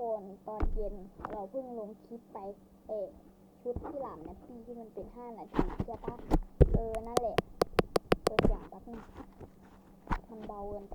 คนตอนเย็นเราเพิ่งลงคลิปไป เออชุดที่หลามนะพี่ที่มันเป็นห้านาทีใช่ปะเออ นั่นแหละเปิดเสียงแป๊บนึงมันเบาเกินไป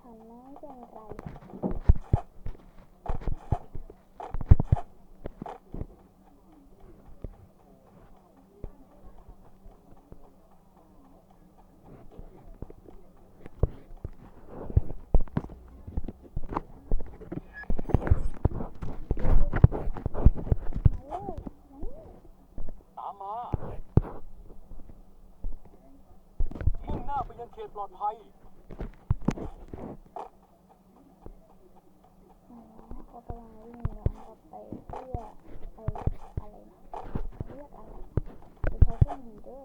ทำได้อย่างไรมุ่งหน้าไปยังเขตปลอดภัย ก็กำลังวิ่งแล้วก็ไปเรียกไปอะไรนะเรียกอะไรไปใช้เครื่องบินด้วย